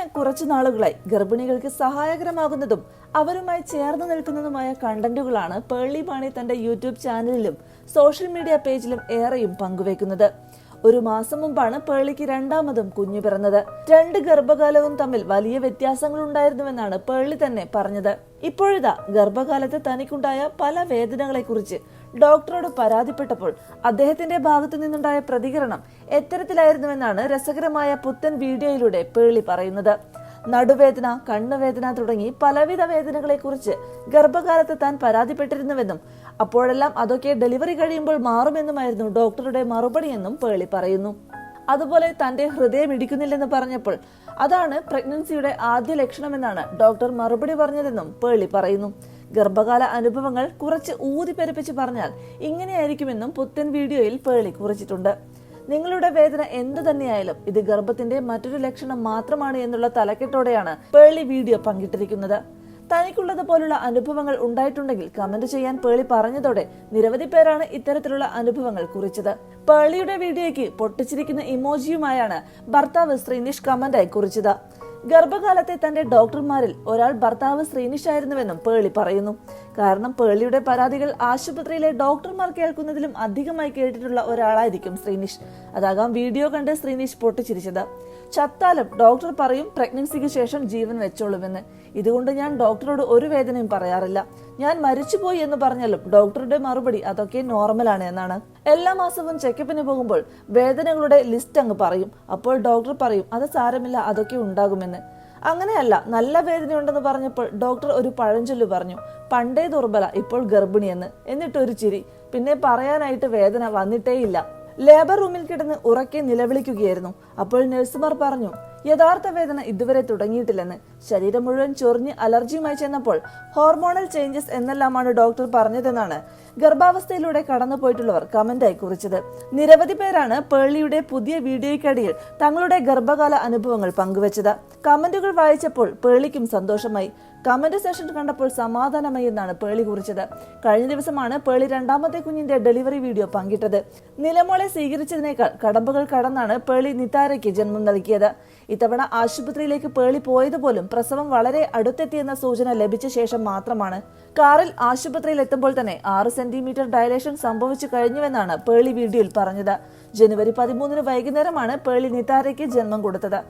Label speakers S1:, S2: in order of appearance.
S1: കഴിഞ്ഞ കുറച്ചു നാളുകളായി ഗർഭിണികൾക്ക് സഹായകരമാകുന്നതും അവരുമായി ചേർന്ന് നിൽക്കുന്നതുമായ കണ്ടന്റുകളാണ് പേർളി മാണി തന്റെ യൂട്യൂബ് ചാനലിലും സോഷ്യൽ മീഡിയ പേജിലും ഏറെയും പങ്കുവെക്കുന്നത് ഒരു മാസം മുമ്പാണ് പേളിക്ക് രണ്ടാമതും കുഞ്ഞു പിറന്നത്. രണ്ട് ഗർഭകാലവും തമ്മിൽ വലിയ വ്യത്യാസങ്ങൾ ഉണ്ടായിരുന്നുവെന്നാണ് പേളി തന്നെ പറഞ്ഞത്. ഇപ്പോഴിതാ ഗർഭകാലത്ത് തനിക്കുണ്ടായ പല വേദനകളെക്കുറിച്ച് ഡോക്ടറോട് പരാതിപ്പെട്ടപ്പോൾ അദ്ദേഹത്തിന്റെ ഭാഗത്തു നിന്നുണ്ടായ പ്രതികരണം എത്തരത്തിലായിരുന്നുവെന്നാണ് രസകരമായ പുത്തൻ വീഡിയോയിലൂടെ പേളി പറയുന്നത്. നടുവേദന കണ്ണുവേദന തുടങ്ങി പലവിധ വേദനകളെക്കുറിച്ച് ഗർഭകാലത്ത് താൻ പരാതിപ്പെട്ടിരുന്നുവെന്നും അപ്പോഴെല്ലാം അതൊക്കെ ഡെലിവറി കഴിയുമ്പോൾ മാറുമെന്നുമായിരുന്നു ഡോക്ടറുടെ മറുപടിയെന്നും പേളി പറയുന്നു. അതുപോലെ തന്റെ ഹൃദയം ഇടിക്കുന്നില്ലെന്ന് പറഞ്ഞപ്പോൾ അതാണ് പ്രഗ്നൻസിയുടെ ആദ്യ ലക്ഷണമെന്നാണ് ഡോക്ടർ മറുപടി പറഞ്ഞതെന്നും പേളി പറയുന്നു. ഗർഭകാല അനുഭവങ്ങൾ കുറച്ച് ഊതിപ്പെരുപ്പിച്ച് പറഞ്ഞാൽ ഇങ്ങനെയായിരിക്കുമെന്നും പുത്തൻ വീഡിയോയിൽ പേളി കുറിച്ചിട്ടുണ്ട്. നിങ്ങളുടെ വേദന എന്തു തന്നെയായാലും ഇത് ഗർഭത്തിന്റെ മറ്റൊരു ലക്ഷണം മാത്രമാണ് എന്നുള്ള തലക്കെട്ടോടെയാണ് പേളി വീഡിയോ പങ്കിട്ടിരിക്കുന്നത്. തനിക്കുള്ളത് പോലുള്ള അനുഭവങ്ങൾ ഉണ്ടായിട്ടുണ്ടെങ്കിൽ കമന്റ് ചെയ്യാൻ പേളി പറഞ്ഞതോടെ നിരവധി പേരാണ് ഇത്തരത്തിലുള്ള അനുഭവങ്ങൾ കുറിച്ചത്. പേളിയുടെ വീഡിയോയ്ക്ക് പൊട്ടിച്ചിരിക്കുന്ന ഇമോജിയുമായാണ് ഭർത്താവ് ശ്രീനിഷ് കമന്റായി കുറിച്ചത്. ഗർഭകാലത്തെ തന്റെ ഡോക്ടർമാരിൽ ഒരാൾ ഭർത്താവ് ശ്രീനിഷ് ആയിരുന്നുവെന്നും പേളി പറയുന്നു. കാരണം പേളിയുടെ പരാതികൾ ആശുപത്രിയിലെ ഡോക്ടർമാർ കേൾക്കുന്നതിലും അധികമായി കേട്ടിട്ടുള്ള ഒരാളായിരിക്കും ശ്രീനിഷ്. അതാകാം വീഡിയോ കണ്ട് ശ്രീനിഷ് പൊട്ടിച്ചിരിച്ചത്. ചത്താലും ഡോക്ടർ പറയും പ്രഗ്നൻസിക്ക് ശേഷം ജീവൻ വെച്ചോളുമെന്ന്. ഇതുകൊണ്ട് ഞാൻ ഡോക്ടറോട് ഒരു വേദനയും പറയാറില്ല. ഞാൻ മരിച്ചുപോയി എന്ന് പറഞ്ഞാലും ഡോക്ടറുടെ മറുപടി അതൊക്കെ നോർമലാണ് എന്നാണ്. എല്ലാ മാസവും ചെക്കപ്പിന് പോകുമ്പോൾ വേദനകളുടെ ലിസ്റ്റ് അങ്ങ് പറയും. അപ്പോൾ ഡോക്ടർ പറയും അത് സാരമില്ല അതൊക്കെ ഉണ്ടാകുമെന്ന്. അങ്ങനെയല്ല നല്ല വേദനയുണ്ടെന്ന് പറഞ്ഞപ്പോൾ ഡോക്ടർ ഒരു പഴഞ്ചൊല്ല് പറഞ്ഞു. പണ്ടേ ദുർബല ഇപ്പോൾ ഗർഭിണിയെന്ന്. എന്നിട്ട് ഒരു ചിരി. പിന്നെ പറയാനായിട്ട് വേദന വന്നിട്ടേയില്ല. ലേബർ റൂമിൽ കിടന്ന് ഉറക്കെ നിലവിളിക്കുകയായിരുന്നു. അപ്പോൾ നഴ്സുമാർ പറഞ്ഞു യഥാർത്ഥ വേദന ഇതുവരെ തുടങ്ങിയിട്ടില്ലെന്ന് ശരീരം മുഴുവൻ ചൊറിഞ്ഞ് അലർജിയുമായി ചെന്നപ്പോൾ ഹോർമോണൽ ചേഞ്ചസ് എന്നെല്ലാമാണ് ഡോക്ടർ പറഞ്ഞതെന്നാണ് ഗർഭാവസ്ഥയിലൂടെ കടന്നുപോയിട്ടുള്ളവർ കമന്റായി കുറിച്ചത്. നിരവധി പേരാണ് പേളിയുടെ പുതിയ വീഡിയോയ്ക്കടിയിൽ തങ്ങളുടെ ഗർഭകാല അനുഭവങ്ങൾ പങ്കുവച്ചത്. കമന്റുകൾ വായിച്ചപ്പോൾ പേളിക്കും സന്തോഷമായി. കമന്റ് സെഷൻ കണ്ടപ്പോൾ സമാധാനമായി എന്നാണ് പേളി കുറിച്ചത്. കഴിഞ്ഞ ദിവസമാണ് പേളി രണ്ടാമത്തെ കുഞ്ഞിന്റെ ഡെലിവറി വീഡിയോ പങ്കിട്ടത്. നിലമോളെ സ്വീകരിച്ചതിനേക്കാൾ കടമ്പകൾ കടന്നാണ് പേളി നിതാരയ്ക്ക് ജന്മം നൽകിയത്. ഇത്തവണ ആശുപത്രിയിലേക്ക് പേളി പോയതുപോലും പ്രസവം വളരെ അടുത്തെത്തിയെന്ന സൂചന ലഭിച്ച ശേഷം മാത്രമാണ്. കാറിൽ ആശുപത്രിയിൽ എത്തുമ്പോൾ തന്നെ ആറ് സെന്റിമീറ്റർ ഡയലേഷൻ സംഭവിച്ചു കഴിഞ്ഞുവെന്നാണ് പേളി വീഡിയോയിൽ പറഞ്ഞത്. ജനുവരി പതിമൂന്നിന് വൈകുന്നേരമാണ് പേളി നിതാരയ്ക്ക് ജന്മം കൊടുത്തത്.